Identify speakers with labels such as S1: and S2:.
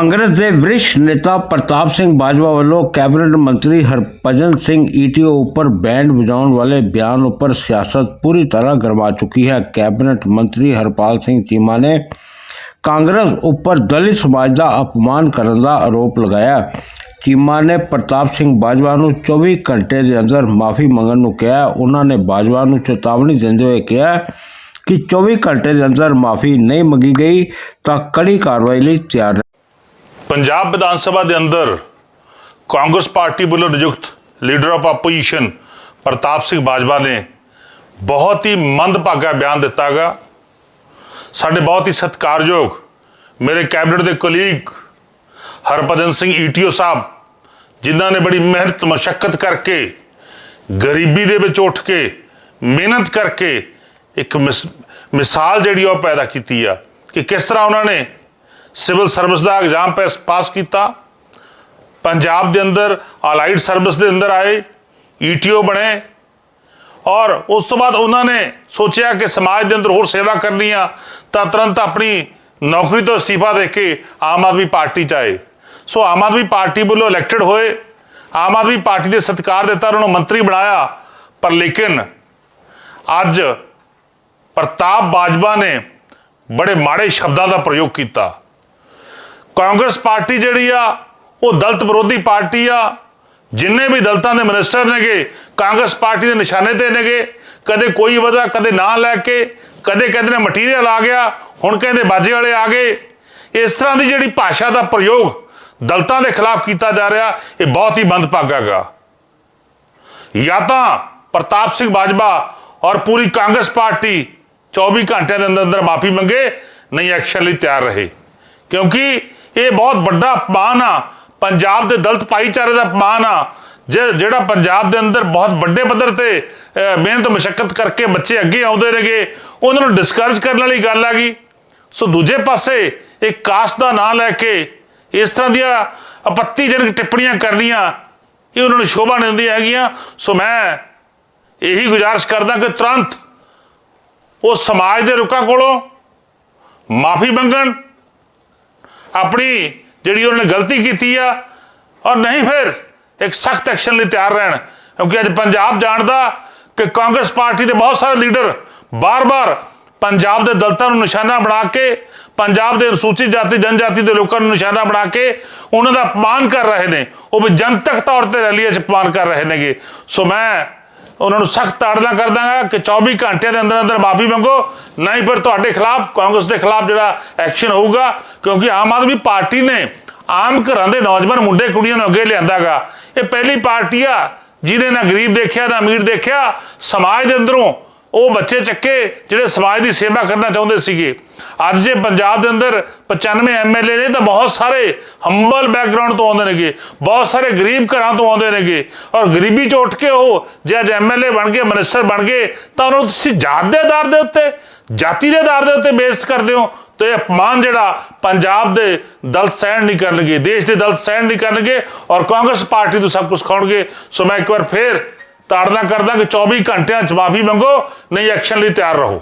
S1: ਕਾਂਗਰਸ ਦੇ ਵਰਿष्ठ ਨੇਤਾ ਪ੍ਰਤਾਪ ਸਿੰਘ ਬਾਜਵਾ ਵੱਲੋਂ ਕੈਬਨਿਟ ਮੰਤਰੀ ਹਰਭਜਨ ਸਿੰਘ ਈਟੀਓ ਉੱਪਰ ਬੈਂਡ ਵਜਾਉਣ ਵਾਲੇ ਬਿਆਨ ਉੱਪਰ ਸਿਆਸਤ ਪੂਰੀ ਤਰ੍ਹਾਂ ਗਰਮਾ ਚੁੱਕੀ ਹੈ। ਕੈਬਨਿਟ ਮੰਤਰੀ ਹਰਪਾਲ ਸਿੰਘ ਚੀਮਾ ਨੇ ਕਾਂਗਰਸ ਉੱਪਰ ਦਲਿਤ ਸਮਾਜ ਦਾ ਅਪਮਾਨ ਕਰਨ ਦਾ ਆਰੋਪ ਲਗਾਇਆ। ਚੀਮਾ ਨੇ ਪ੍ਰਤਾਪ ਸਿੰਘ ਬਾਜਵਾ ਨੂੰ 24 ਘੰਟੇ ਦੇ ਅੰਦਰ ਮਾਫੀ ਮੰਗਣ ਨੂੰ ਕਿਹਾ। ਉਹਨਾਂ ਨੇ ਬਾਜਵਾ ਨੂੰ ਚੇਤਾਵਨੀ ਦਿੰਦੇ ਹੋਏ ਕਿਹਾ ਕਿ 24 ਘੰਟੇ ਦੇ ਅੰਦਰ ਮਾਫੀ ਨਹੀਂ ਮੰਗੀ ਗਈ ਤਾਂ ਕੜੀ ਕਾਰਵਾਈ ਲਈ ਤਿਆਰ
S2: ਪੰਜਾਬ ਵਿਧਾਨ ਸਭਾ ਦੇ ਅੰਦਰ ਕਾਂਗਰਸ ਪਾਰਟੀ ਵੱਲੋਂ ਨਿਯੁਕਤ leader of opposition Partap Singh Bajwa ਨੇ ਬਹੁਤ ਹੀ ਮੰਦਭਾਗਾ ਬਿਆਨ ਦਿੱਤਾਗਾ ਸਾਡੇ ਬਹੁਤ ਹੀ ਸਤਿਕਾਰਯੋਗ ਮੇਰੇ ਕੈਬਨਿਟ ਦੇ ਕੋਲੀਗ ਹਰਭਜਨ ਸਿੰਘ ਈਟੀਓ ਸਾਹਿਬ, ਜਿਨ੍ਹਾਂ ਨੇ ਬੜੀ ਮਿਹਨਤ ਮਸ਼ੱਕਤ ਕਰਕੇ, ਗਰੀਬੀ ਦੇ ਵਿੱਚ ਉੱਠ ਕੇ, ਮਿਹਨਤ ਕਰਕੇ ਇੱਕ ਮਿਸ- ਮਿਸਾਲ ਜਿਹੜੀ ਉਹ ਪੈਦਾ ਕੀਤੀ ਆ। ਕਿ ਕਿਸ ਤਰ੍ਹਾਂ ਉਹਨਾਂ ਨੇ ਸਿਵਲ ਸਰਵਿਸ ਦਾ ਐਗਜ਼ਾਮ ਪਾਸ ਪਾਸ ਕੀਤਾ। ਪੰਜਾਬ ਦੇ ਅੰਦਰ ਅਲਾਈਡ ਸਰਵਿਸ ਦੇ ਅੰਦਰ ਆਏ ਈਟੀਓ ਬਣੇ। ਔਰ ਉਸ ਤੋਂ ਬਾਅਦ ਉਹਨਾਂ ਨੇ ਸੋਚਿਆ ਕਿ ਸਮਾਜ ਦੇ ਅੰਦਰ ਹੋਰ ਸੇਵਾ ਕਰਨੀ ਆ ਤਾਂ ਤੁਰੰਤ ਆਪਣੀ ਨੌਕਰੀ ਤੋਂ ਅਸਤੀਫਾ ਦੇ ਕੇ ਆਮ ਆਦਮੀ ਪਾਰਟੀ ਚ ਆਏ। ਸੋ ਆਮ ਆਦਮੀ ਪਾਰਟੀ ਵੱਲੋਂ ਇਲੈਕਟਡ ਹੋਏ। ਆਮ ਆਦਮੀ ਪਾਰਟੀ ਦੇ ਸਤਿਕਾਰ ਦਿੱਤਾ ਉਹਨਾਂ ਨੂੰ ਮੰਤਰੀ ਬਣਾਇਆ, ਪਰ ਲੇਕਿਨ ਅੱਜ ਪ੍ਰਤਾਪ ਬਾਜਵਾ ਨੇ ਬੜੇ ਮਾੜੇ ਸ਼ਬਦਾਂ ਦਾ ਪ੍ਰਯੋਗ ਕੀਤਾ। ਕਾਂਗਰਸ ਪਾਰਟੀ ਜਿਹੜੀ ਆ, ਉਹ ਦਲਤ ਵਿਰੋਧੀ ਪਾਰਟੀ ਆ। ਜਿੰਨੇ ਵੀ ਦਲਤਾਂ ਦੇ ਮਿਨਿਸਟਰ ਨੇਗੇ, ਕਾਂਗਰਸ ਪਾਰਟੀ ਦੇ ਨਿਸ਼ਾਨੇ ਤੇ ਨੇਗੇ। ਕਦੇ ਕੋਈ ਵਜ੍ਹਾ, ਕਦੇ ਨਾਂ ਲੈ ਕੇ, ਕਦੇ ਕਹਿੰਦੇ ਨੇ ਮਟੀਰੀਅਲ ਆ ਗਿਆ, ਹੁਣ ਕਹਿੰਦੇ ਬਾਜੇ ਵਾਲੇ ਆ ਗਏ। ਇਸ ਤਰ੍ਹਾਂ ਦੀ ਜਿਹੜੀ ਭਾਸ਼ਾ ਦਾ ਪ੍ਰਯੋਗ ਦਲਤਾਂ ਦੇ ਖਿਲਾਫ ਕੀਤਾ ਜਾ ਰਿਹਾ, ਇਹ ਬਹੁਤ ਹੀ ਮੰਦਭਾਗਾ ਜਾਂ ਤਾਂ ਪ੍ਰਤਾਪ ਸਿੰਘ ਬਾਜਵਾ ਔਰ ਪੂਰੀ ਕਾਂਗਰਸ ਪਾਰਟੀ 24 ਘੰਟਿਆਂ ਦੇ ਅੰਦਰ ਅੰਦਰ ਮਾਫੀ ਮੰਗੇ, ਨਹੀਂ ਐਕਸ਼ਨ ਲਈ ਤਿਆਰ ਰਹੇ। ਕਿਉਂਕਿ ਇਹ ਬਹੁਤ ਵੱਡਾ ਅਪਮਾਨ ਆ। ਪੰਜਾਬ ਦੇ ਦਲਤ ਭਾਈਚਾਰੇ ਦਾ ਅਪਮਾਨ ਆ। ਜੇ- ਜਿਹੜਾ ਪੰਜਾਬ ਦੇ ਅੰਦਰ ਬਹੁਤ ਵੱਡੇ ਪੱਧਰ ਤੇ ਮਿਹਨਤ ਮੁਸ਼ਕਲ ਕਰਕੇ ਬੱਚੇ ਅੱਗੇ ਆਉਂਦੇ ਰਹੇਗੇ ਉਹਨਾਂ ਨੂੰ ਡਿਸਕਰੇਜ ਕਰਨ ਵਾਲੀ ਗੱਲ ਆ ਗਈ। ਸੋ ਦੂਜੇ ਪਾਸੇ ਇਹ ਕਾਸਟ ਦਾ ਨਾਂ ਲੈ ਕੇ ਇਸ ਤਰ੍ਹਾਂ ਦੀਆਂ ਆਪੱਤੀਜਨਕ ਟਿੱਪਣੀਆਂ ਕਰਨੀਆਂ, ਇਹ ਉਹਨਾਂ ਨੂੰ ਸ਼ੋਭਾ ਨਹੀਂ ਦਿੰਦੀਆਂ ਹੈਗੀਆਂ। ਸੋ ਮੈਂ ਇਹੀ ਗੁਜ਼ਾਰਿਸ਼ ਕਰਦਾ ਕਿ ਤੁਰੰਤ ਉਹ ਸਮਾਜ ਦੇ ਰੁਕਾਂ ਕੋਲੋਂ ਮਾਫੀ ਮੰਗਣ ਆਪਣੀ ਜਿਹੜੀ ਉਹਨਾਂ ਨੇ ਗਲਤੀ ਕੀਤੀ ਆ, ਔਰ ਨਹੀਂ ਫਿਰ ਇੱਕ ਸਖਤ ਐਕਸ਼ਨ ਲਈ ਤਿਆਰ ਰਹਿਣ। ਕਿਉਂਕਿ ਅੱਜ ਪੰਜਾਬ ਜਾਣਦਾ ਕਿ ਕਾਂਗਰਸ ਪਾਰਟੀ ਦੇ ਬਹੁਤ ਸਾਰੇ ਲੀਡਰ ਬਾਰ-ਬਾਰ ਪੰਜਾਬ ਦੇ ਦਲਤਾਂ ਨੂੰ ਨਿਸ਼ਾਨਾ ਬਣਾ ਕੇ, ਪੰਜਾਬ ਦੇ ਅਨੁਸੂਚਿਤ ਜਾਤੀ, ਜਨਜਾਤੀ ਦੇ ਲੋਕਾਂ ਨੂੰ ਨਿਸ਼ਾਨਾ ਬਣਾ ਕੇ ਉਹਨਾਂ ਦਾ ਅਪਮਾਨ ਕਰ ਰਹੇ ਨੇ। ਉਹ ਵੀ ਜਨਤਕ ਤੌਰ ਤੇ ਰੈਲੀਆਂ 'ਚ ਅਪਮਾਨ ਕਰ ਰਹੇ ਨੇਗੇ। ਸੋ ਮੈਂ ਉਹਨਾਂ ਨੂੰ ਸਖਤ ਤਾੜਨਾ ਕਰ ਦਾਂਗਾ ਕਿ 24 ਘੰਟਿਆਂ ਦੇ ਅੰਦਰ ਅੰਦਰ ਮਾਫੀ ਮੰਗੋ। ਨਹੀਂ ਫਿਰ ਤੁਹਾਡੇ ਖਿਲਾਫ, ਕਾਂਗਰਸ ਦੇ ਖਿਲਾਫ ਜਿਹੜਾ ਐਕਸ਼ਨ ਹੋਊਗਾ ਕਿਉਂਕਿ ਆਮ ਆਦਮੀ ਪਾਰਟੀ ਨੇ ਆਮ ਘਰਾਂ ਦੇ ਨੌਜਵਾਨ ਮੁੰਡੇ ਕੁੜੀਆਂ ਨੂੰ ਅੱਗੇ ਲਿਆਂਦਾਗਾ। ਇਹ ਪਹਿਲੀ ਪਾਰਟੀ ਆ, ਜਿਹਦੇ ਨਾ ਗਰੀਬ ਦੇਖਿਆ, ਨਾ ਅਮੀਰ ਦੇਖਿਆ, ਸਮਾਜ ਦੇ ਅੰਦਰੋਂ ਉਹ ਬੱਚੇ ਚੱਕੇ ਜਿਹੜੇ ਸਮਾਜ ਦੀ ਸੇਵਾ ਕਰਨਾ ਚਾਹੁੰਦੇ ਸੀਗੇ। ਅੱਜ ਜੇ ਪੰਜਾਬ ਦੇ ਅੰਦਰ 95 ਐਮਐਲਏ ਨੇ ਤਾਂ ਬਹੁਤ ਸਾਰੇ ਹੰਬਲ ਬੈਕਗ੍ਰਾਉਂਡ ਤੋਂ ਆਉਂਦੇ ਨੇਗੇ। ਬਹੁਤ ਸਾਰੇ ਗਰੀਬ ਘਰਾਂ ਤੋਂ ਆਉਂਦੇ ਨੇਗੇ। ਔਰ ਗਰੀਬੀ 'ਚੋਂ ਉੱਠ ਕੇ ਉਹ ਜੇ ਅੱਜ ਐਮਐਲਏ ਬਣ ਗਏ ਮਿਨਿਸਟਰ ਬਣ ਗਏ, ਤਾਂ ਉਹਨੂੰ ਤੁਸੀਂ ਜਾਤ ਦੇ ਆਧਾਰ ਦੇ ਉੱਤੇ, ਜਾਤੀ ਦੇ ਆਧਾਰ ਦੇ ਉੱਤੇ ਬੇਇੱਜ਼ਤ ਕਰਦੇ ਹੋ। ਤੇ ਇਹ ਅਪਮਾਨ ਜਿਹੜਾ ਪੰਜਾਬ ਦੇ ਦਲਤ ਸਹਿਣ ਨਹੀਂ ਕਰਨਗੇ, ਦੇਸ਼ ਦੇ ਦਲਤ ਸਹਿਣ ਨਹੀਂ ਕਰਨਗੇ ਔਰ ਕਾਂਗਰਸ ਪਾਰਟੀ ਤੋਂ ਸਭ ਕੁਝ ਖਾਣਗੇ ਸੋ ਮੈਂ ਇੱਕ ਵਾਰ ਫੇਰ ਤਾੜਨਾ ਕਰਦਾ ਕਿ 24 ਘੰਟਿਆਂ ਚ ਮਾਫੀ ਮੰਗੋ ਨਹੀਂ ਐਕਸ਼ਨ ਲਈ ਤਿਆਰ ਰਹੋ।